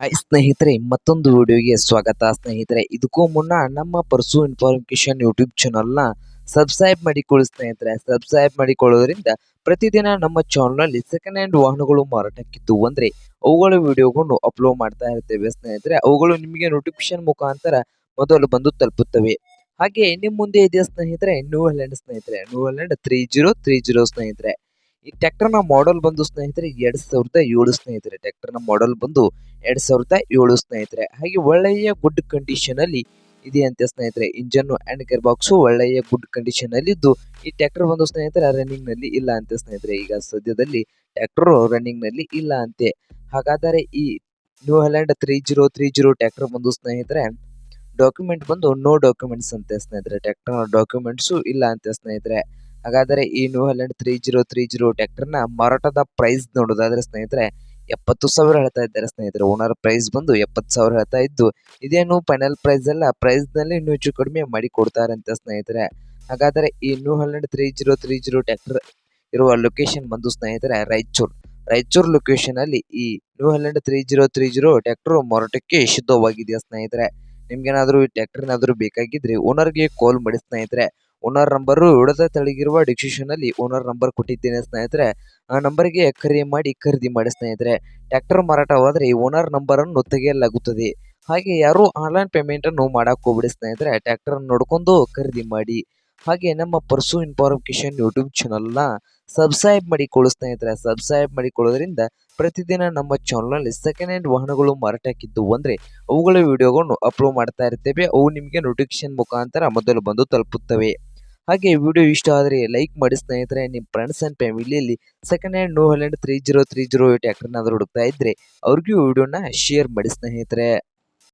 Hi ಸ್ನೇಹಿತರೆ, ಮತ್ತೊಂದು ವಿಡಿಯೋಗೆ ಸ್ವಾಗತ. ಸ್ನೇಹಿತರೆ, ಇದಕ್ಕೂ ಮುನ್ನ ನಮ್ಮ ಪರ್ಸು ಇನ್ಫಾರ್ಮೇಶನ್ ಯೂಟ್ಯೂಬ್ ಚಾನಲ್ನ ಸಬ್ಸ್ಕ್ರೈಬ್ ಮಾಡಿಕೊಳ್ಳಿ ಸ್ನೇಹಿತರೆ. ಸಬ್ಸ್ಕ್ರೈಬ್ ಮಾಡಿಕೊಳ್ಳೋದ್ರಿಂದ ಪ್ರತಿದಿನ ನಮ್ಮ ಚಾನಲ್ನಲ್ಲಿ ಸೆಕೆಂಡ್ ಹ್ಯಾಂಡ್ ವಾಹನಗಳು ಮಾರಾಟಕ್ಕಿತ್ತು ಅಂದರೆ ಅವುಗಳ ವಿಡಿಯೋಗಳನ್ನು ಅಪ್ಲೋಡ್ ಮಾಡ್ತಾ ಇರ್ತೇವೆ ಸ್ನೇಹಿತರೆ. ಅವುಗಳು ನಿಮಗೆ ನೋಟಿಫಿಕೇಶನ್ ಮುಖಾಂತರ ಮೊದಲು ಬಂದು ತಲುಪುತ್ತವೆ. ಹಾಗೆ ನಿಮ್ಮ ಮುಂದೆ ಇದೆಯಾ ಸ್ನೇಹಿತರೆ? ನ್ಯೂ ಹಲ್ಯಾಂಡ್ ಸ್ನೇಹಿತರೆ. New Holland three zero three zero ಸ್ನೇಹಿತರೆ. ಈ ಟ್ರ್ಯಾಕ್ಟರ್ನ ಮಾಡೆಲ್ ಬಂದು ಸ್ನೇಹಿತರೆ ಎರಡ್ ಸಾವಿರದ ಏಳು ಸ್ನೇಹಿತರೆ. ಟ್ರ್ಯಾಕ್ಟರ್ನ ಮಾಡೆಲ್ ಬಂದು ಎರಡ್ ಸಾವಿರದ ಏಳು ಸ್ನೇಹಿತರೆ. ಹಾಗೆ ಒಳ್ಳೆಯ ಗುಡ್ ಕಂಡೀಷನ್ ಅಲ್ಲಿ ಇದೆ ಅಂತ ಸ್ನೇಹಿತರೆ. ಇಂಜನ್ ಅಂಡ್ ಗೇರ್ ಬಾಕ್ಸ್ ಒಳ್ಳೆಯ ಗುಡ್ ಕಂಡೀಷನ್ ಅಲ್ಲಿ ಇದ್ದು, ಈ ಟ್ರ್ಯಾಕ್ಟರ್ ಬಂದು ಸ್ನೇಹಿತರೆ ರನ್ನಿಂಗ್ನಲ್ಲಿ ಇಲ್ಲ ಅಂತ ಸ್ನೇಹಿತರೆ. ಈಗ ಸದ್ಯದಲ್ಲಿ ಟ್ರ್ಯಾಕ್ಟರ್ ರನ್ನಿಂಗ್ನಲ್ಲಿ ಇಲ್ಲ ಅಂತೆ. ಹಾಗಾದರೆ ಈ New Holland three zero three zero tractor ಬಂದು ಸ್ನೇಹಿತರೆ ಡಾಕ್ಯುಮೆಂಟ್ ಬಂದು ನೋ ಡಾಕ್ಯುಮೆಂಟ್ಸ್ ಅಂತ ಸ್ನೇಹಿತರೆ. ಟ್ರ್ಯಾಕ್ಟರ್ ಡಾಕ್ಯುಮೆಂಟ್ಸ್ ಇಲ್ಲ ಅಂತ ಸ್ನೇಹಿತರೆ. ಹಾಗಾದರೆ ಈ New Holland three zero three zero ಟ್ರ್ಯಾಕ್ಟರ್ನ ಮಾರಾಟದ ಪ್ರೈಸ್ ನೋಡೋದಾದ್ರೆ ಸ್ನೇಹಿತರೆ, ಎಪ್ಪತ್ತು ಸಾವಿರ ಹೇಳ್ತಾ ಇದ್ದಾರೆ ಸ್ನೇಹಿತರೆ. ಓನರ್ ಪ್ರೈಸ್ ಬಂದು ಎಪ್ಪತ್ತು ಸಾವಿರ ಹೇಳ್ತಾ ಇದ್ದು, ಇದೇನು ಫೈನಲ್ ಪ್ರೈಸ್ ಅಲ್ಲ ಪ್ರೈಸ್ನಲ್ಲಿ ಇನ್ನೂ ಹೆಚ್ಚು ಕಡಿಮೆ ಮಾಡಿ ಕೊಡ್ತಾರೆ ಅಂತ ಸ್ನೇಹಿತರೆ. ಹಾಗಾದರೆ ಈ New Holland three zero three zero tractor ಇರುವ ಲೊಕೇಶನ್ ಬಂದು ಸ್ನೇಹಿತರೆ, ರಾಯಚೂರು. ರಾಯಚೂರು ಲೊಕೇಶನ್ ಅಲ್ಲಿ ಈ New Holland three zero three zero tractor ಮಾರಾಟಕ್ಕೆ ಸಿದ್ಧವಾಗಿದೆಯಾ ಸ್ನೇಹಿತರೆ? ನಿಮ್ಗೇನಾದ್ರೂ ಈ ಟ್ರ್ಯಾಕ್ಟರ್ ಏನಾದರೂ ಬೇಕಾಗಿದ್ರೆ ಓನರ್ಗೆ ಕಾಲ್ ಮಾಡಿ ಸ್ನೇಹಿತರೆ. ಓನರ್ ನಂಬರ್ ಇಡದ ತೆಳಗಿರುವ ಡಿಸ್ಕ್ರಿಪ್ಷನ್ ಅಲ್ಲಿ ಓನರ್ ನಂಬರ್ ಕೊಟ್ಟಿದ್ದೇನೆ ಸ್ನೇಹಿತರೆ. ಆ ನಂಬರ್ಗೆ ಕರೆ ಮಾಡಿ ಖರೀದಿ ಮಾಡಿ ಸ್ನೇಹಿತರೆ. ಟ್ರ್ಯಾಕ್ಟರ್ ಮಾರಾಟವಾದರೆ ಓನರ್ ನಂಬರ್ ಅನ್ನು ತೆಗೆಯಲಾಗುತ್ತದೆ. ಹಾಗೆ ಯಾರು ಆನ್ಲೈನ್ ಪೇಮೆಂಟ್ ಅನ್ನು ಮಾಡಕ್ ಹೋಗ್ಬಿಡಿ ಸ್ನೇಹಿತರೆ. ಟ್ರ್ಯಾಕ್ಟರ್ ನೋಡ್ಕೊಂಡು ಖರೀದಿ ಮಾಡಿ. ಹಾಗೆ ನಮ್ಮ ಪರ್ಸು ಇನ್ಫಾರ್ಮೇಶನ್ ಯೂಟ್ಯೂಬ್ ಚಾನಲ್ನ ಸಬ್ಸ್ಕ್ರೈಬ್ ಮಾಡಿಕೊಳ್ಳು ಸ್ನೇಹಿತರೆ. ಸಬ್ಸ್ಕ್ರೈಬ್ ಮಾಡಿಕೊಳ್ಳೋದ್ರಿಂದ ಪ್ರತಿದಿನ ನಮ್ಮ ಚಾನಲ್ನಲ್ಲಿ ಸೆಕೆಂಡ್ ಹ್ಯಾಂಡ್ ವಾಹನಗಳು ಮಾರಾಟಕ್ಕಿದ್ದು ಅಂದರೆ ಅವುಗಳ ವಿಡಿಯೋಗಳನ್ನು ಅಪ್ಲೋಡ್ ಮಾಡ್ತಾ ಇರ್ತೇವೆ. ಅವು ನಿಮಗೆ ನೋಟಿಫಿಕೇಶನ್ ಮುಖಾಂತರ ಮೊದಲು ಬಂದು ತಲುಪುತ್ತವೆ. ಹಾಗೆ ವಿಡಿಯೋ ಇಷ್ಟ ಆದರೆ ಲೈಕ್ ಮಾಡಿ ಸ್ನೇಹಿತರೆ ನಿಮ್ಮ ಫ್ರೆಂಡ್ಸ್ ಆ್ಯಂಡ್ ಫ್ಯಾಮಿಲಿಯಲ್ಲಿ second hand New Holland three zero three zero eight ಟ್ರ್ಯಾಕ್ಟರ್ನಾದ್ರು ಹುಡುಕ್ತಾ ಇದ್ದರೆ ಅವ್ರಿಗೂ ವಿಡಿಯೋನ ಶೇರ್ ಮಾಡಿ ಸ್ನೇಹಿತರೆ.